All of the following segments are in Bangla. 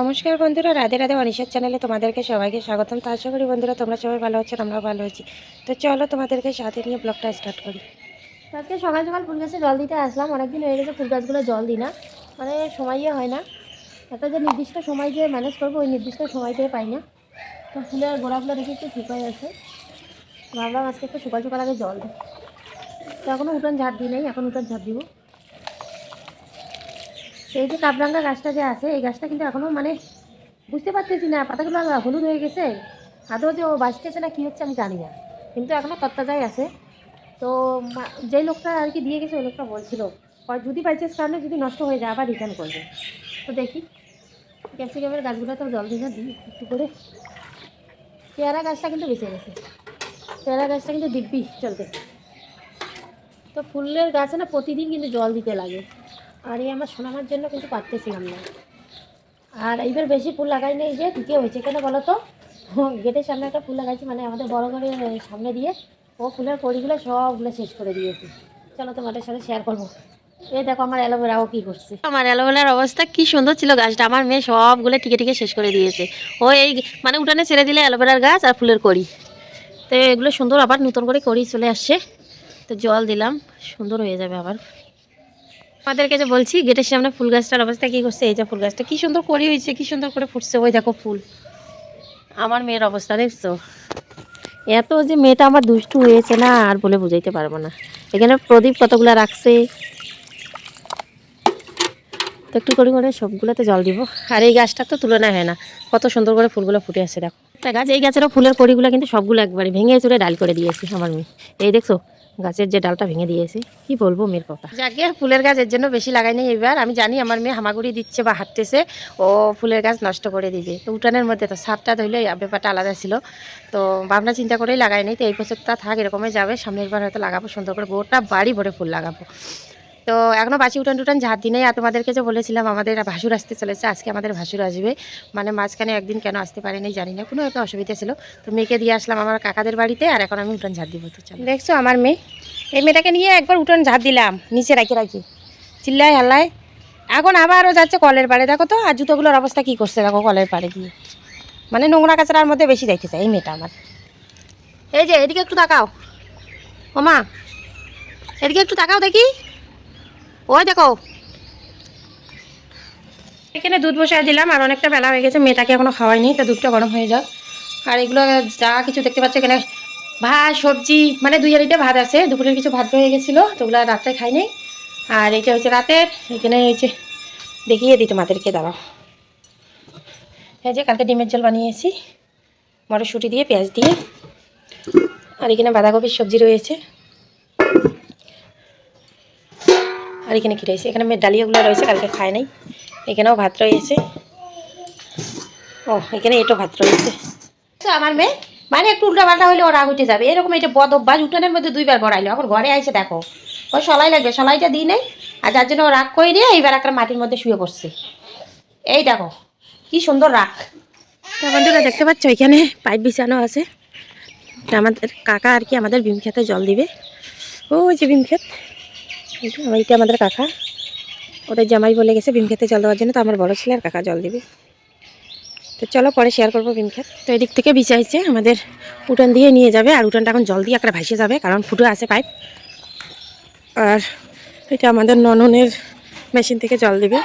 নমস্কার বন্ধুরা, রাধে রাধে অনিশের চ্যানেলে তোমাদেরকে সবাইকে স্বাগতম। তো আশা করি বন্ধুরা, তোমরা সবাই ভালো আছো, আমরাও ভালো আছি। তো চলো তোমাদেরকে সাথে নিয়ে ব্লগটা স্টার্ট করি। আজকে সকাল সকাল ফুল গাছে জল দিতে আসলাম, অনেকদিন হয়ে গেছে ফুল গাছগুলো জল দিই না। মানে সময়ই হয় না। একটা যে নির্দিষ্ট সময় যে ম্যানেজ করব, ওই নির্দিষ্ট সময় সময়টাই পাই না। তো ফুলের গোড়াগুলো দেখি একটু শুকাই আছে ভাবলাম আজকে একটু সকাল সকাল আগে জল দিই। তো এখনও উঠান ঝাড় দিই নাই, এখন উঠান ঝাড় দিব। এই যে কাবরাঙ্গা গাছটা যে আছে, এই গাছটা কিন্তু এখনও মানে বুঝতে পারতেছি না, পাতাগুলো হলুদ হয়ে গেছে। আদৌ যে ও বাঁচতেছে না কী হচ্ছে আমি জানি না। কিন্তু এখনও তত্তাজাই আছে। তো যেই লোকটা আর কি দিয়ে গেছে, ওই লোকটা বলছিল যদি বাই চান্স কারণে যদি নষ্ট হয়ে যায়, আবার রিটার্ন করবে। তো দেখি ক্যাপসিকামের গাছগুলো তো জল না দিই, একটু করে। পেয়ারা গাছটা কিন্তু বেঁচে গেছে। পেয়ারা গাছটা কিন্তু দিব্যি চলতেছে। তো ফুলের গাছে না প্রতিদিন কিন্তু জল দিতে লাগে। আর এই আমার সোনামার জন্য কিন্তু পারতেছিলাম না। আর এইবার বেশি ফুল লাগাই নেই যে ঢুকে হয়েছে। কেন বলো তো? গেটের সামনে একটা ফুল লাগাইছি মানে আমাদের বড় ঘরের সামনে দিয়ে। ও ফুলের কড়িগুলো সবগুলো শেষ করে দিয়েছে। চলো তোমাদের সাথে শেয়ার করব। এই দেখো আমার অ্যালোভেরাও কি করছে। আমার অ্যালোভেরার অবস্থা কি সুন্দর ছিল গাছটা। আমার মেয়ে সবগুলো টিকে টিকে শেষ করে দিয়েছে। ও এই মানে উঠানে ছেড়ে দিলে অ্যালোভেরার গাছ আর ফুলের কড়ি। তো এগুলো সুন্দর আবার নতুন করে কড়ি চলে আসছে। তো জল দিলাম, সুন্দর হয়ে যাবে আবার। আমাদেরকে যে বলছি, গেটের সামনে ফুল গাছটার অবস্থা কি করছে? এই যে ফুল গাছটা কি সুন্দর করি হয়েছে, কি সুন্দর করে ফুটছে। ওই দেখো ফুল। আমার মেয়ের অবস্থা দেখছ? এত যে মেয়েটা আমার দুষ্টু হয়েছে না, আর বলে বুঝাইতে পারব না। এখানে প্রদীপ কতগুলা রাখছে? তো একটু করে করে সবগুলোতে জল দিব। আর এই গাছটা তো তুলনা হয় না। কত সুন্দর করে ফুলগুলো ফুটে আছে, দেখো। একটা গাছ, এই গাছেরও ফুলের কড়িগুলো কিন্তু সবগুলো একবারে ভেঙে চুরে ডাল করে দিয়েছি আমার মেয়ে। এই দেখছ? গাছের যে ডালটা ভেঙে দিয়েছে, কি বলব মেয়ের কথা? যাকে ফুলের গাছ এর জন্য বেশি লাগাইনি এবার। আমি জানি আমার মেয়ে হামাগুড়ি দিচ্ছে বা হাঁটতেছে, ও ফুলের গাছ নষ্ট করে দিবে। তো উঠানের মধ্যে তো সারটা ধরলে ব্যাপারটা আলাদা ছিল। তো ভাবনা চিন্তা করেই লাগাই নাই। তো এই বছরটা থাক, এরকমই যাবে। সামনের বার হয়তো লাগাবো, সুন্দর করে গোটা বাড়ি ভরে ফুল লাগাবো। তো এখনও বাসি উঠান টুটান ঝাড় দিনেই আর তোমাদেরকে যে বলেছিলাম আমাদের ভাসুর আসতে চলেছে আজকে আমাদের ভাসুর আসবে। মানে মাঝখানে একদিন কেন আসতে পারেনি জানি না কোনো একটা অসুবিধা ছিল। তো মেয়েকে দিয়ে আসলাম আমার কাকাদের বাড়িতে আর এখন আমি উঠান ঝাড় দিব তো চলো। দেখছ আমার মেয়ে? এই মেয়েটাকে নিয়ে একবার উঠান ঝাড় দিলাম নিচে রাখি রাখি। চিল্লায় হাল্লায়। এখন আবারও যাচ্ছে কলের পাড়ে। দেখো তো আর জুতোগুলোর অবস্থা কী করছে দেখো কলের পাড়ে গিয়ে। মানে নোংরা কাচড়ার মধ্যে বেশি যাইতে চাই এই মেয়েটা আমার। এই যে এদিকে একটু তাকাও। ও মা এদিকে একটু তাকাও দেখি। ওই দেখো। এখানে দুধ বসায় দিলাম, আর অনেকটা বেলা হয়ে গেছে, মেয়েটাকে এখনও খাওয়াইনি তো দুধটা গরম হয়ে যাক। আর এগুলো যা কিছু দেখতে পাচ্ছ, এখানে ভাত, সবজি মানে দুই হাঁড়িতে ভাত আছে, দুপুরের কিছু ভাত হয়ে গেছিল, তো ওগুলো রাত্রে খাই নাই। আর এইটা হচ্ছে রাতের, এখানে হচ্ছে দেখিয়ে দিই তোমাদেরকে, দাঁড়াও। এই যে কালকে ডিমের জল বানিয়েছি, মটরশুঁটি দিয়ে, পেঁয়াজ দিয়ে। আর এখানে বাঁধাকপির সবজি রয়েছে। আর এখানে কী রয়েছে? এখানে মেয়ের ডালিয়াগুলো রয়েছে কালকে খায় নাই। এখানেও ভাত রয়েছে। ও এখানে এটো ভাত রয়েছে। তো আমার মেয়ে মানে একটু উল্টা পাল্টা হলে ও রাগ উঠে যাবে। এরকম এটা বদ অভ্যাস উঠানের মধ্যে দুইবার গড়াইলো। এখন ঘরে আইসে দেখো ওই সলাই লাগবে সলাইটা দিই নেই আর যার জন্য ও রাগ করে দিয়ে এইবার একটা মাটির মধ্যে শুয়ে পড়ছে। এই দেখো কি সুন্দর রাগ। তো বন্ধুরা দেখতে পাচ্ছ এখানে পাইপ বিছানো আছে। তা আমাদের কাকা আর কি আমাদের ভীম খেতে জল দিবে। ওই যে এই যে এইটা আমাদের কাকা। ওদের জামাই বলে গেছে ভীম খেতে জল দেওয়ার জন্য তো আমার বড় ছেলে আর কাকা জল দিবে। তো চলো পরে শেয়ার করব ভীম খেত। তো এদিক থেকে বিচাইছে আমাদের উঠান দিয়ে নিয়ে যাবে আর উঠানটা এখন জল দিয়ে একটা ভাসে যাবে কারণ ফুটো আছে পাইপ। আর এটা আমাদের নননের মেশিন থেকে জল দিবে।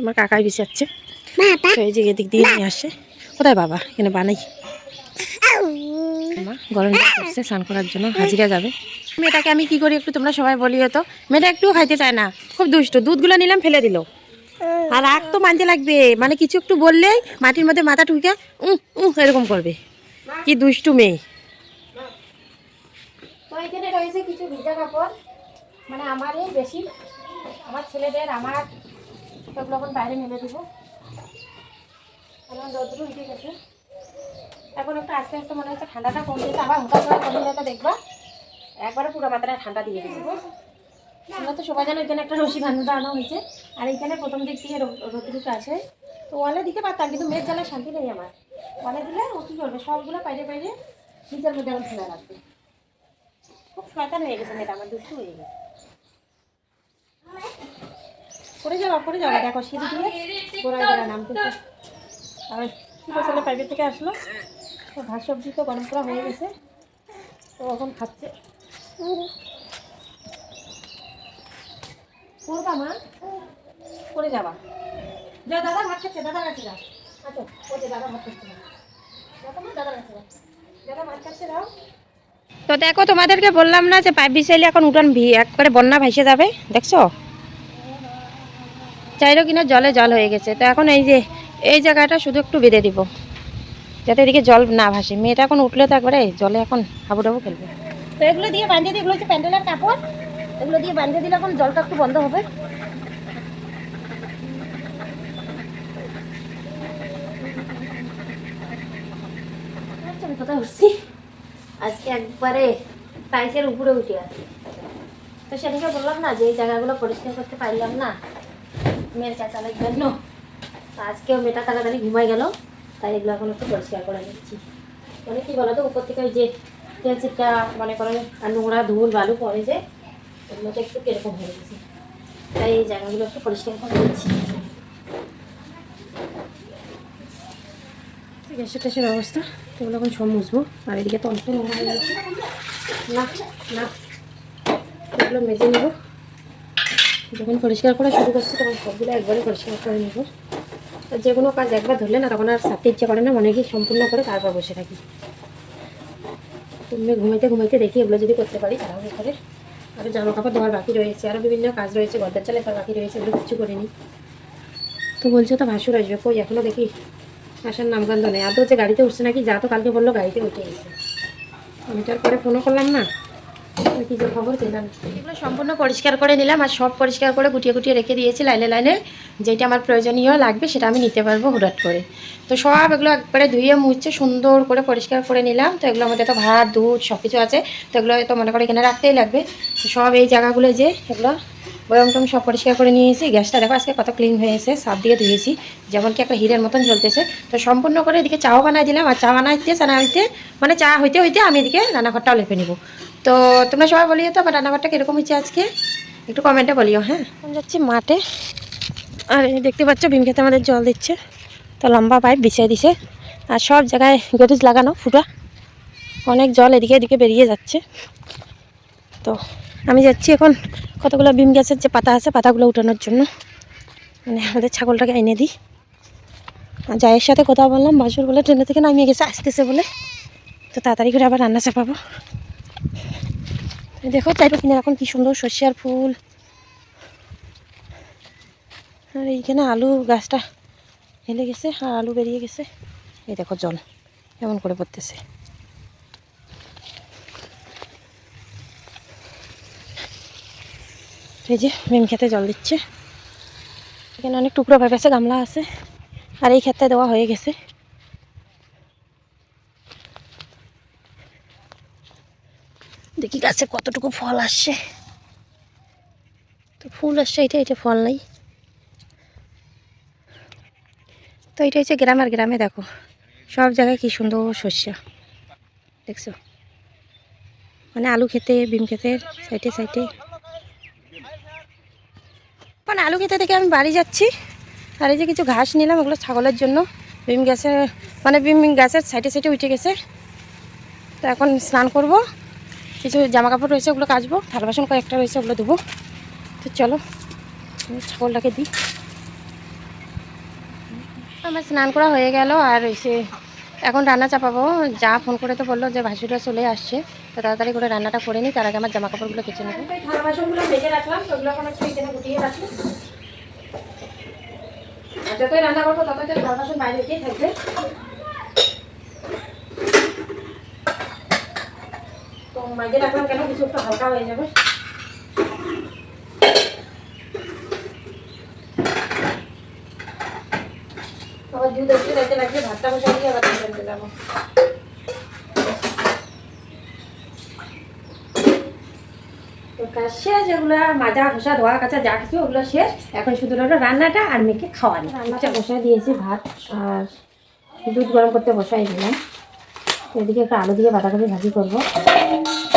আমার কাকাই বিচাচ্ছে এই যে এদিক দিয়ে নিয়ে আসে। কোথায় বাবা? এখানে বানাই। মা গরম জল করছে স্নান করার জন্য হাজিরা যাবে। মেয়েটাকে আমি কি করি একটু তোমরা সবাই বলিও তো। মেয়েটা একটু খাইতে চায় না খুব দুষ্ট। দুধগুলো নিলাম ফেলে দিল। আর আগ তো মানতে লাগবে মানে কিছু একটু বললেই মাটির মধ্যে মাথা ঠুকে উহ উহ এরকম করবে। কি দুষ্টু মেয়ে। তো এখানে রয়েছে কিছু ভিজা কাপড় মানে আমারই বেশি। আমার ছেলেদের আমার সবগুলো এখন বাইরে মেলে দিব। এখন রোদ্রু উঠে গেছে। এখন একটু আস্তে আস্তে মনে হচ্ছে ঠান্ডাটা কমে গেছে আবার হঠাৎ করে কমে যেতে দেখবা। একবারে পুরো মাত্রায় ঠান্ডা দিয়ে দেবো। আমরা তো সবাই জানো এখানে একটা রশি বান্ধা আনা হয়েছে। আর এখানে প্রথম দিক থেকে রোদ্রুটা আছে। তো ওয়ালে দিতে পারতাম, কিন্তু মেয়ের জ্বালা শান্তি নেই আমার। ওয়ালে দিলে ও কী করবে? সবগুলো বাইরে বাইরে নিচের মধ্যে আমার ফেলে রাখবে। খুব শয়তান হয়ে গেছে মেয়েটা, আমার দুষ্টু হয়ে গেছে। করে যাবা করে যাবা দেখো সিঁড়ি দিয়ে গোড়ায় গোড়ায় নামতে আর কী করছিল প্রাইভেট থেকে আসলো? তো ভাত সবজি তো গরম করা হয়ে গেছে। তো এখন খাচ্ছে। পড়বা মা? পড়ে যাবা। যা, দাদা ভাত খাচ্ছে, দাদা কাছে আচ্ছা দাদা ভাত খাচ্ছে দাদা কাছে দাদা ভাত খাচ্ছে, দাও। তো দেখো, তোমাদেরকে বললাম না যে পাইপ বিছাইলে এখন উঠান ভি, একবারে বন্যা ভাসে যাবে, দেখছ? চাইলেও কিনা জলে জল হয়ে গেছে। তো এখন এই যে, এই জায়গাটা শুধু একটু বেঁধে দিব। যাতে এদিকে জল না ভাসে। মেয়েটা এখন উঠলে তো একবারে জলে এখন হাবু হাবুডাবু খেলবে। তো এগুলো দিয়ে বাঁধিয়ে দিই এগুলো হচ্ছে প্যান্ডেলের কাপড়। এগুলো দিয়ে বাঁধিয়ে দিলে এখন জলটা একটু বন্ধ হবে। আচ্ছা, আজকে একবারে টাইসের উপরে উঠে আছি। তো সেদিকে বললাম না যে এই জায়গাগুলো পরিষ্কার করতে পারলাম না মেয়ের চাচালের জন্য। আজকেও মেয়েটা তাড়াতাড়ি ঘুমাই গেল। তাই এগুলো এখন একটু পরিষ্কার করে নিচ্ছি। মানে কি বলো তো, উপর থেকে ওই যে তেল চিটটা মনে করেন আর নোংরা ধুল, বালু পড়ে যে, এগুলোতে একটু কীরকম হয়ে গেছে। তাই এই জায়গাগুলো একটু পরিষ্কার করে নিচ্ছি। গ্যাসের ট্যাসের অবস্থা এগুলো এখন সব মুছবো। আর এদিকে তো অনেক নোংরা হয়ে গেছে। না না, এগুলো মেজে নেব। যখন পরিষ্কার করা শুরু করছি, তখন সবগুলো একবারে পরিষ্কার করে নেব। যে কোনো কাজ একবার ধরলে না, তখন আর সারতে ইচ্ছে করে না, মনে কি সম্পূর্ণ করে তারপর বসে থাকি। তুমি ঘুমাইতে ঘুমাইতে দেখি, এগুলো যদি করতে পারি, তাহলে করে আরও জামা কাপড় ধোয়ার বাকি রয়েছে আরও বিভিন্ন কাজ রয়েছে, গদ্দার চালে তার বাকি রয়েছে, এগুলো কিছু করিনি। তো বলছো তো ভাসুর আসবে, কই? এখনও দেখি আসার নামগন্ধ নেই। আদৌ যে গাড়িতে উঠছে নাকি, যা তো কালকে বলল গাড়িতে উঠে গেছে। আমি তার পরে ফোনও করলাম না। এগুলো সম্পূর্ণ পরিষ্কার করে নিলাম আর সব পরিষ্কার করে গুটিয়ে গুটিয়ে রেখে দিয়েছি লাইনে লাইনে। যেটা আমার প্রয়োজনীয় লাগবে সেটা আমি নিতে পারব হুটহাট করে। তো সব এগুলো একবারে ধুয়ে মুছে সুন্দর করে পরিষ্কার করে নিলাম। তো এগুলোর মধ্যে তো ভাত, দুধ সব কিছু আছে। তো এগুলো তো মনে করে এখানে রাখতেই লাগবে। সব এই জায়গাগুলো যে এগুলো বয়ম টম সব পরিষ্কার করে নিয়েছি। গ্যাসটা দেখো আজকে কত ক্লিন হয়েছে সাপ দিয়ে ধুয়েছি। যেমন কি একটা হিরের মতন জ্বলতেছে। তো সম্পূর্ণ করে এদিকে চাও বানাই দিলাম। আর চা বানাইতে চা হইতে মানে চা হইতে হইতে আমি এদিকে রান্নাঘরটাও লেপে নিব। তো তোমরা সবাই বলিও তো আমার রান্নাঘরটা কীরকম হয়েছে আজকে? একটু কমেন্টে বলিও হ্যাঁ? এখন যাচ্ছি মাঠে। আর দেখতে পাচ্ছ ভীম খেতে আমাদের জল দিচ্ছে। তো লম্বা পাইপ বিছিয়ে দিছে। আর সব জায়গায় গরিজ লাগানো ফুটা। অনেক জল এদিকে এদিকে বেরিয়ে যাচ্ছে। তো আমি যাচ্ছি এখন কতগুলো বিম গাছের যে পাতা আছে পাতাগুলো উঠানোর জন্য। মানে আমাদের ছাগলটাকে এনে দিই। আর জায়ের সাথে কথা বললাম, বাসুর বলে, ট্রেনে থেকে নামিয়ে গেছে, আসতেছে বলে। তো তাড়াতাড়ি করে আবার রান্না চাপাবো। দেখো চাইটা কিনে এখন কি সুন্দর সর্ষের ফুল। আর এইখানে আলু গাছটা হেলে গেছে, আর আলু বেরিয়ে গেছে। এই দেখো জল এমন করে পড়তেছে। এই যে মেম খেতে জল দিচ্ছে। এখানে অনেক টুকরো ভাবে আছে গামলা আছে। আর এই ক্ষেত্রে দেওয়া হয়ে গেছে দেখি গাছে কতটুকু ফল আসছে? তো ফুল আসছে এটা এটা ফল নাই। তো এটা হচ্ছে গ্রাম আর গ্রামে দেখো, সব জায়গায় কি সুন্দর শস্য। দেখছ? মানে আলু খেতে, বিম খেতে, সাইডে সাইডে। মানে আলু খেতে থেকে আমি বাড়ি যাচ্ছি। আর এই যে কিছু ঘাস নিলাম, ওগুলো ছাগলের জন্য। বিম গাছের মানে বিম গাছের সাইডে সাইডে উঠে গেছে। তো এখন স্নান করব। কিছু জামা কাপড় রয়েছে ওগুলো কাচবো থাল বাসন কয়েকটা রয়েছে, ওগুলো ধুবো। তো চলো ছাগলটাকে দিই। আমার স্নান করা হয়ে গেল, আর এসে এখন রান্না চাপাবো। যা ফোন করে তো বলল যে ভাসুরা চলে আসছে, তো তাড়াতাড়ি করে রান্নাটা করে নিই তার আগে আমার জামা কাপড়গুলো কেচে নেব। রান্না করব, ততই বাইরে থাকবে। মাঝে রাখলাম কেন কিছু একটু হালকা হয়ে যাবে? আবার দুধ একটু ভাতটা বসা দিয়ে আবার যাব। তো কাজ শেষ এগুলো মাজা ঘষা ধোয়া কাচা যা কিছু ওগুলো শেষ। এখন শুধু রান্নাটা আর মেয়েকে খাওয়ানি। রান্নাটা বসাই দিয়েছি ভাত আর দুধ গরম করতে বসাই দিলাম। এদিকে একটা আলু দিয়ে বাঁধাকপি ভাজি করব।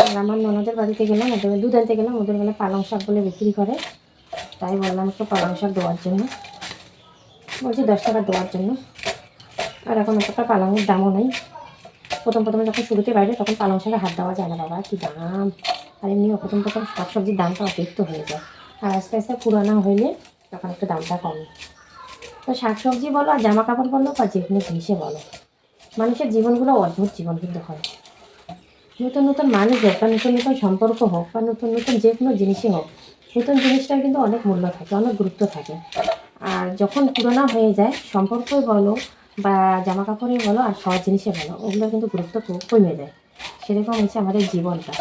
আর আমার ননদের বাড়িতে গেলাম ওদের দুধ আনতে গেলাম, ওদের বেলা পালং শাক বলে বিক্রি করে। তাই বললাম একটু পালং শাক দেওয়ার জন্য। বলছি দশ টাকা দেওয়ার জন্য। আর এখন অতটা পালংয়ের দামও নেই। প্রথম প্রথমে যখন শুরুতে বাইরে তখন পালং শাকে হাত দেওয়া যায় না, বাবা, কী দাম। আর এমনিও প্রথম প্রথম শাক সবজির দামটা অতিরিক্ত হয়ে যায়। আর আস্তে আস্তে পুরানো হইলে তখন একটু দামটা কমে। তো শাক সবজি বলো আর জামা কাপড় বলো বা যে কোনো জিনিসে বলো। মানুষের জীবনগুলো অদ্ভুত জীবন কিন্তু হয়। নতুন নতুন মানুষ হোক বা নতুন নতুন সম্পর্ক হোক বা নতুন নতুন যে কোনো জিনিসই হোক, নতুন জিনিসটার কিন্তু অনেক মূল্য থাকে, অনেক গুরুত্ব থাকে। আর যখন পুরোনো হয়ে যায়, সম্পর্কই বলো বা জামা কাপড়ই বলো আর সব জিনিসে বলো, ওগুলো কিন্তু গুরুত্ব কমে যায়। সেরকম হচ্ছে আমাদের জীবনটা।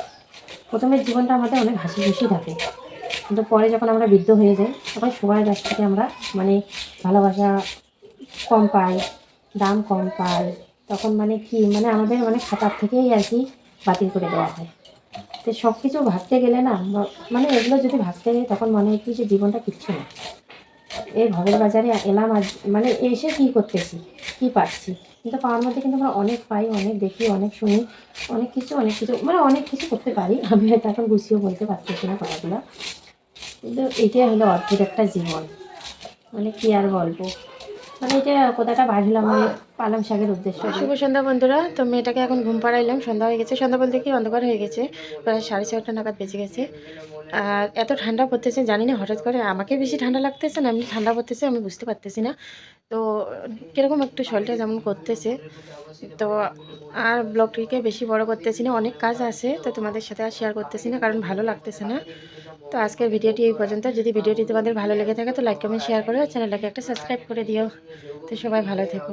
প্রথমে জীবনটা আমাদের অনেক হাসি খুশি থাকে। কিন্তু পরে যখন আমরা বৃদ্ধ হয়ে যাই, তখন সবার কাছ থেকে আমরা মানে ভালোবাসা কম পাই, দাম কম পাই, তখন মানে কি মানে আমাদের মানে খাতার থেকেই আর কি বাতিল করে দেওয়া হয়। তো সব কিছু ভাবতে গেলে না মানে এগুলো যদি ভাবতে যাই তখন মনে হয় কি যে জীবনটা কিচ্ছু না। এই ভবের বাজারে এলাম আজ মানে এসে কী করতেছি, কী পাচ্ছি? কিন্তু পাওয়ার মধ্যে কিন্তু আমরা অনেক পাই, অনেক দেখি, অনেক শুনি, অনেক কিছু অনেক কিছু মানে অনেক কিছু করতে পারি। আমি হয়তো এখন গুছিয়ে বলতে পারতেছি না কথাগুলো কিন্তু এটাই হলো অদ্ভুত একটা জীবন। মানে কি আর বলব? মানে এটা কোথাটা বাড়লাম মানে পালং শাকের উদ্দেশ্য শুভ সন্ধ্যা বন্ধুরা, তো মেয়েটাকে এখন ঘুম পাড়াইলাম। সন্ধ্যা হয়ে গেছে, সন্ধ্যা বলতে কি অন্ধকার হয়ে গেছে, প্রায় সাড়ে ছটা নাগাদ বেজে গেছে। আর এত ঠান্ডা পড়তেছে, জানি না, হঠাৎ করে আমাকে বেশি ঠান্ডা লাগতেছে না, এমনি ঠান্ডা পড়তেছে, আমি বুঝতে পারতেছি না। তো কীরকম একটু শরীরটা যেমন করতেছে, তো আর ব্লগটিকে বেশি বড় করতেছি না, অনেক কাজ আছে, তো তোমাদের সাথে আর শেয়ার করতেছি না, কারণ ভালো লাগতেছে না। তো আজকের ভিডিওটি এই পর্যন্ত, যদি ভিডিওটি তোমাদের ভালো লেগে থাকে, তো লাইক কমেন্ট শেয়ার করো, চ্যানেলটাকে একটা সাবস্ক্রাইব করে দিও। তো সবাই ভালো থেকো।